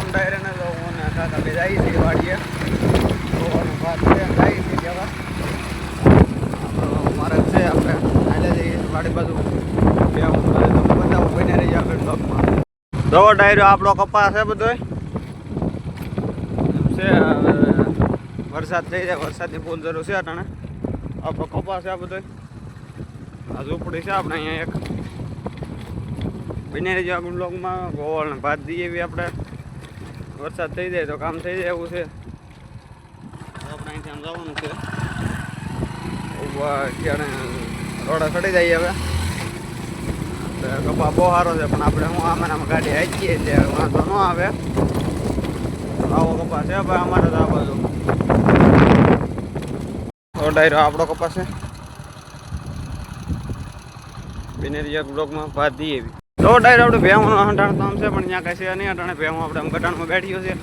રામ ડાયરે ને તો હું ને કાકા બે જાય છે વાડીએ. ગોવાનું ભાત છે, જાય છે જવા. આપણો મારે છે, આપણે હાલે જઈએ વાડી બાજુ. બે હું તો બતાવું બને રહી આગળ બ્લોકમાં દવો ડાયરો, આપણો કપાસ છે બધો છે વરસાદ થઈ જાય, વરસાદની ફૂલ જરૂર છે અટાણે. આપણો કપાસ છે આ બધો આ ઝૂંપડી છે આપણે અહીંયા એક. બને રહેજો આગળ બ્લોકમાં ગોળ ભાત દઈએ આપણે. વરસાદ થઈ જાય તો કામ થઈ જાય એવું છે. આપણે અહીંથી આમ જવાનું છે. ક્યારે રોડા ચડી જાય હવે. કપા બહુ સારો છે પણ આપણે હું આમાં આમાં ગાડી હાકીએ એટલે વાંધો ન આવે. આવો કપા છે ભાઈ અમારે તો આ બાજુ. ડાયરો આપણો કપાસ છે. બિનેરિયા બ્લોકમાં ભાત દઈએ એવી. તો ડાયર આપણે ભેવાનું હંટાણ તો આમ છે, પણ ત્યાં કશે નહીં અટાણે ભેવું આપણે આમ ગટાણમાં બેઠ્યો છે.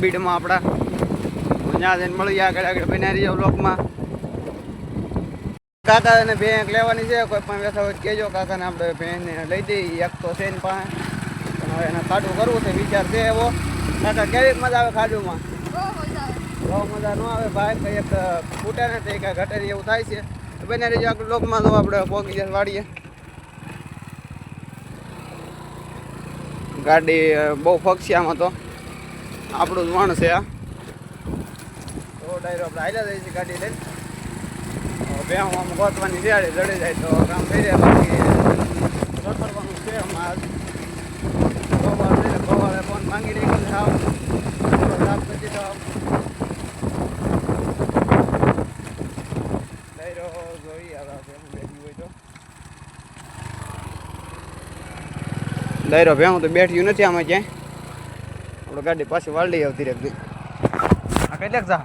બીડમાં આપણા. ત્યાં જઈને મળી આગળ આગળ બિનેરિયા બ્લોકમાં કાકા ને ભેંક લેવાની છે, કોઈ પણ વ્યથા હોય કહેજો, કાકાને આપણે ભેંને લઈ દઈએ એક તો છે ને પાસે. હવે એને ખાડું કરવું છે, વિચાર છે એવો. કાકા, કેવી મજા આવે ખાડુમાં બહુ મજા ન આવે ભાઈ, કંઈ એક ફૂટે નથી કાંઈ ઘટે એવું થાય છે. બને રહીજો આગળ લોકમાં તો આપણે પોગી જાય વાડીએ ગાડી બહુ ફગશે આમાં તો. આપણું જ વણ છે આ. તો ડાયરો આપણે હાલ્યા જાય છે ગાડી લઈને. બે હું આમ ગોતવાની જાય તો કામ બાકી રખડવાનું છે આમાં ગોવાળ ફોન માંગી રહી ગયું આવ સાફ કરી દીધો ડાયરો આપણે શું બેઠી હોય તો ડાયરો ભેવું તો બેઠ્યું નથી આમાં ક્યાંય. આપણે ગાડી પાછી વાળી આવતી રહેતી આ કેટલાક જા.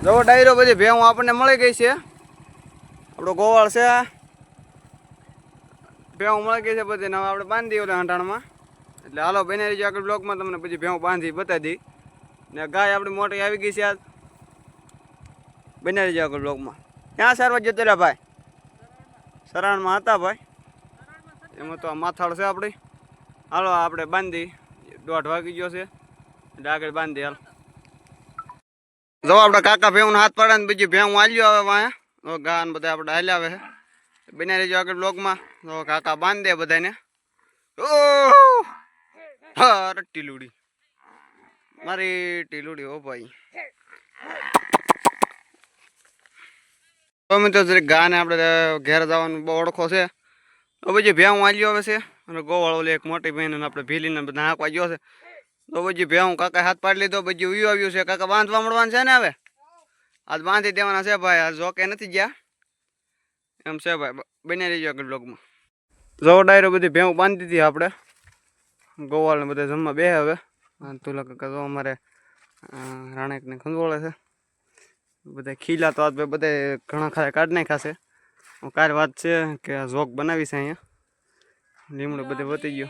જો ડાયરો બધી ભેવું આપણને મળી ગઈ છે. આપણો ગોવાળ છે ભેવું મળી ગઈ છે બધી નવા હવે આપણે બાંધી ઓલા હંટાણમાં એટલે હાલો બને રહીજો આગળ બ્લોકમાં તમને પછી ભેવું બાંધી બતાવી દી ને ગાય આપણી મોટી આવી ગઈ છે આજ. બને રહીજો આગળ બ્લોકમાં ક્યાં સારવાર જતો રહ્યા ભાઈ? સરાણમાં હતા ભાઈ? એમાં તો આ માથાળ છે આપણી. હાલો આપણે બાંધી. દોઢ વાગી ગયો છે. એટલે આગળ બાંધી, હાલ. જો આપણે કાકા ભેવું હાથ પડે ને બીજી ભેવું આલ્યો આવે વાયા ઘા ને બધા આપણે હાલ્યા આવે છે. બને રહેજો આગળ બ્લોકમાં તો કાકા બાંધે બધાને! હા ટીલુડી મારી ટીલુડી ઓ ભાઈ. તો મિત્રો, જરીક ગાને આપણે ઘેર જવાનું બહુ ઓળખો છે. તો પછી ભેહું આલ્યો આવે છે. અને ગોવાળ લે એક મોટી બહેન આપણે ભીલીને બધા હાંકવા ગયો છે. તો પછી ભેહું કાકા હાથ પાડી લીધો, પછી ઉયું આવ્યું છે. કાકા બાંધવા મળવાનું છે ને હવે? આજ બાંધી દેવાના છે ભાઈ. આ જોકે નથી ગયા. એમ છે ભાઈ. બને રહીજો આગળ બ્લોગમાં જો ડાયરો બધી ભેહું બાંધી દીધી આપણે. ગોવાળને બધા જમવા બે હવે. તુલા કાકા તો અમારે રાણેકને ખંજોળે છે. બધા ખીલા તો આજ ભાઈ બધા ઘણા ખરા કાઢ નાખ્યા છે. કાલ વાત છે કે ઝોક બનાવી છે અહીંયા. લીમડો બધે વધી ગયો.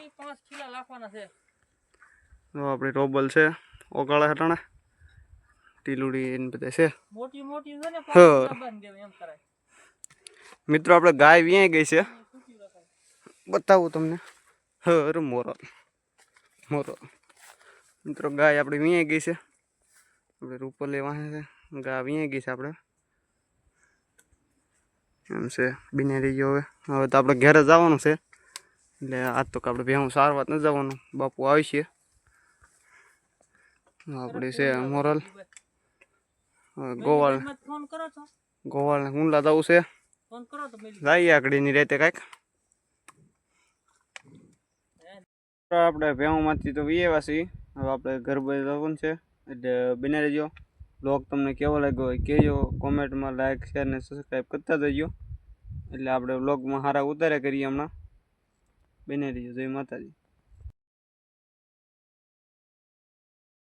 તો આપણી રોબલ છે ઓગાળા હટાણા ટીલુડી એને બધા છે. મિત્રો આપણે ગાય વ્યાય ગઈ છે. બતાવું તમને. હર મોરો. મોરો. મિત્રો ગાય આપણે વ્યાય ગઈ છે. આપણે રૂપર લેવા છે. ગાય વ્યાય ગઈ છે આપણે. એમ છે બીને રહી ગયો હવે હવે તો આપણે ઘરે જવાનું છે. એટલે આજ તો આપણે ભેહું સારવાર ન જવાનું. બાપુ આવી છે. આપણી છે મોરલ. ગોવાળ ગોવાળ હુંલા જવું છે. જઈએ આકડીની રેતે કાંઈક. આપણે ભેહુંમાંથી તો વીએવા છીએ. હવે આપણે ઘર બધું જવાનું છે. એટલે બિનારી રહેજો બ્લોગ તમને કેવો લાગ્યો હોય કહેજો, કોમેન્ટમાં લાઇક શેર ને સબસ્ક્રાઈબ કરતા જજો. એટલે આપણે બ્લોગમાં સારા ઉતાર્યા કરીએ હમણાં. બને રહીએ જય માતાજી.